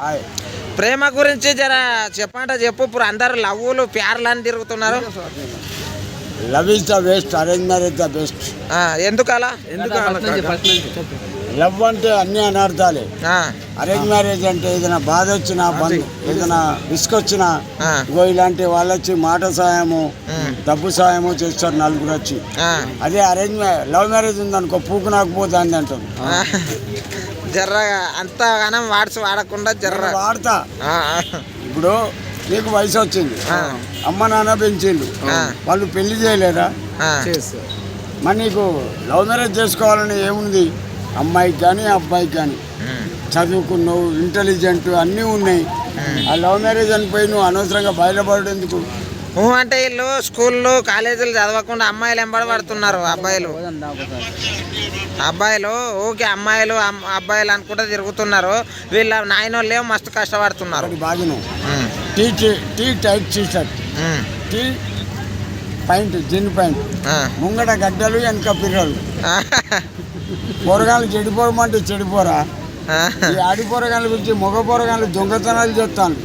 Hi ప్రేమ గురించి జర చెప్పంట చెప్పు ఇప్పుడు అందరు లవ్వులు ప్యార్లు అని తిరుగుతున్నారు. Love is the best arrange marriage the best. ఎందుకలా? లవ్ అంటే అన్ని అనర్థాలే. ఆ, అరేంజ్ మ్యారేజ్ అంటే ఏదైనా బాధ వచ్చినా బంధు ఏదైనా రిస్క్ వచ్చినా ఇగో ఇలాంటి వాళ్ళు వచ్చి మాట సాయము డబ్బు సాయము చేస్తారు నలుగురు వచ్చి. అదే అరేంజ్ లవ్ మ్యారేజ్ ఉందనుకో పూకు నాకు పోతుంది అంటారు. జర్రగా అంతగానం వాడ్స్ వాడకుండా జర్ర. వాడతా. ఇప్పుడు నీకు వయసు వచ్చింది. అమ్మ నాన్న పెంచిండు. వాళ్ళు పెళ్ళి చేయలేరా మరి నీకు లవ్ మ్యారేజ్ చేసుకోవాలని ఏముంది? అమ్మాయికి కానీ అబ్బాయికి కానీ. చదువుకున్నావు ఇంటెలిజెంట్ అన్నీ ఉన్నాయి. ఆ లవ్ మ్యారేజ్ అనిపోయి నువ్వు అనవసరంగా ఊ అంటే వీళ్ళు స్కూళ్ళు కాలేజీలు చదవకుండా అమ్మాయిలు ఎంబడి పడుతున్నారు అబ్బాయిలు. అబ్బాయిలు ఊకే అమ్మాయిలు అమ్- అబ్బాయిలు అనుకుంటే తిరుగుతున్నారు. వీళ్ళ నాయనోళ్ళు ఏమో మస్తు కష్టపడుతున్నారు. బాగానే. ఉమ్, T T- tight T shirt T point జిన్ పాయింట్. ముంగట గడ్డలు వెనక పిర్రలు. పొరగాలు చెడిపోరమంటే చెడిపోరా ఈ ఆడి పొరగాల గురించి మగ పొరగాలు దొంగతనాలు చేస్తాను.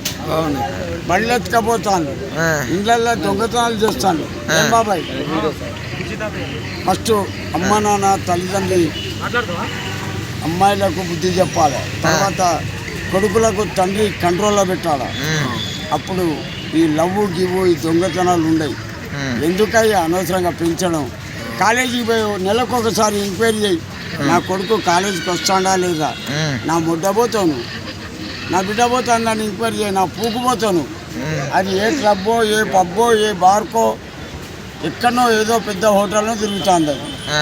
బళ్ళు ఎత్తుకపోతాను. ఆ, ఇండ్లల్లో దొంగతనాలు చేస్తాను. ఏం బాబాయ్? ఫస్ట్ అమ్మ నాన్న తల్లిదండ్రి అమ్మాయిలకు బుద్ధి చెప్పాలి. తర్వాత కొడుకులకు తండ్రి కంట్రోల్లో పెట్టాలి. అప్పుడు ఈ లవ్వు గివ్వు ఈ దొంగతనాలు ఉండవు ఎందుకయ్యా? అనవసరంగా పెంచడం. కాలేజీకి పోయి నెలకు ఒకసారి ఎంక్వైరీ చేయి. నా కొడుకు కాలేజీకి వస్తాడా లేదా? నా ముడ్డ పోతాను. నా బిడ్డ పోతాను నన్ను ఎంక్వైరీ చేయి నా పూకు పోతాను. అది ఏ క్లబ్బో ఏ పబ్బో ఏ బార్కో ఎక్కడనో ఏదో పెద్ద హోటల్లో తిరుగుతుంది. అది ఆ.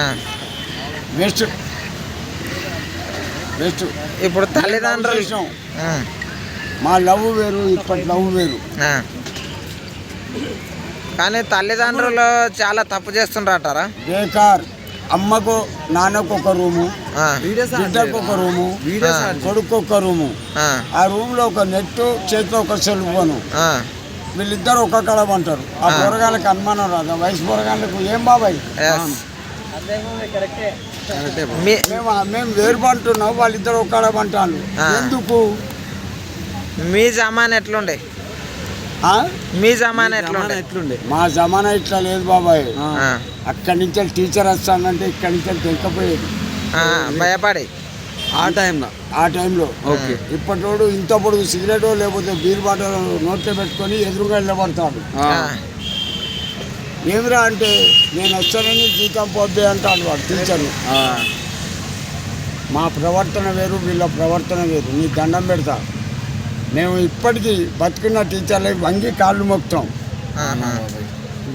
బెస్ట్ బెస్ట్ ఇప్పుడు తల్లిదండ్రులు. ఉమ్, మా లవ్ వేరు ఇప్పటి లవ్ వేరు. కానీ తల్లిదండ్రులు చాలా తప్పు చేస్తుండ్రంటారా? బేకార్. అమ్మకు నాన్నకు ఒక రూము బిడ్డకు ఒక రూము కొడుకు ఒక రూము. ఆ, ఆ రూమ్లో ఒక నెట్టు చేతిలో ఒక సెల్ ఫోను. వీళ్ళిద్దరు ఒక కళ అంటారు ఆ పొరగాళ్ళకి అనుమానం రాదు. వయసు పొరగాళ్ళకు ఏం బాబాయ్? మేము మేము వేరుపంటున్నాం వాళ్ళిద్దరు ఒక కళ. ఎందుకు? మీ జమాన్ ఎట్లుండే? మీ జమాన్ ఎట్లుండే? మా జమానా ఇట్లా లేదు బాబాయ్. అక్కడి నుంచి టీచర్ వస్తానంటే ఇక్కడి నుంచి తెంకపోయేది ఆ, భయపడి? ఆ టైంలో. ఆ టైంలో. ఓకే. ఇప్పటోడు ఇంత పొడుగు సిగరెట్ లేకపోతే బీర్ బాటలు నోట్లో పెట్టుకొని ఎదురుగా నిలబడతాడు. ఏమిరా అంటే నేను వస్తానని జీతం పొద్దే అంటాడు వాడు టీచర్. మా ప్రవర్తన వేరు వీళ్ళ ప్రవర్తన వేరు. నీ దండం పెడతా. మేము ఇప్పటికీ బతుకున్న టీచర్లకి వంగి కాళ్ళు మొక్కుతాం. ఆహా.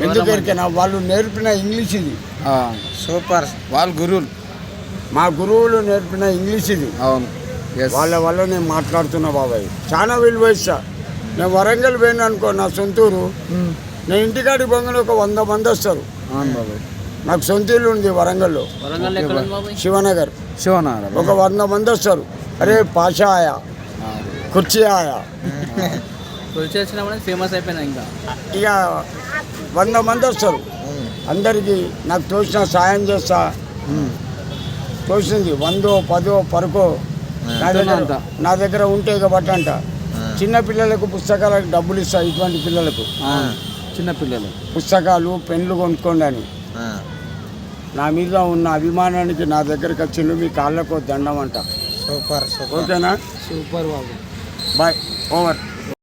ఎందుకరికైనా వాళ్ళు నేర్పిన ఇంగ్లీష్ ఇది. సూపర్. వాళ్ళ గురువులు. మా గురువులు నేర్పిన ఇంగ్లీష్ ఇది. అవును. వాళ్ళ వల్ల నేను మాట్లాడుతున్నా బాబాయ్. చాలా విలువ ఇస్తా నేను వరంగల్ పోయినా అనుకో నా సొంతూరు. నేను ఇంటికాడికి పోగానే ఒక వంద మంది వస్తారు. అవును బాబాయ్. నాకు సొంత ఇల్లు ఉంది వరంగల్లో. శివనగర్. శివనారా ఒక వంద మంది వస్తారు. అరే ఆయా కుర్చీ ఆయా ఫేమస్ అయిపోయినా ఇంకా. ఇక వంద మంది వస్తారు. అందరికీ నాకు తోచిన సాయం చేస్తా. తోచింది వందో పదో పరకో. నా దగ్గర నా దగ్గర ఉంటే ఇక బట్టంట చిన్న పిల్లలకు పుస్తకాలకు డబ్బులు ఇస్తా ఇటువంటి పిల్లలకు. చిన్న పిల్లలు. పుస్తకాలు పెన్లు కొనుక్కోండి అని. నా మీద ఉన్న అభిమానానికి నా దగ్గరకు వచ్చిండు మీ కాళ్ళకు దండం అంట. Super super. ఓకేనా? సూపర్ బాబు. Bye. Over.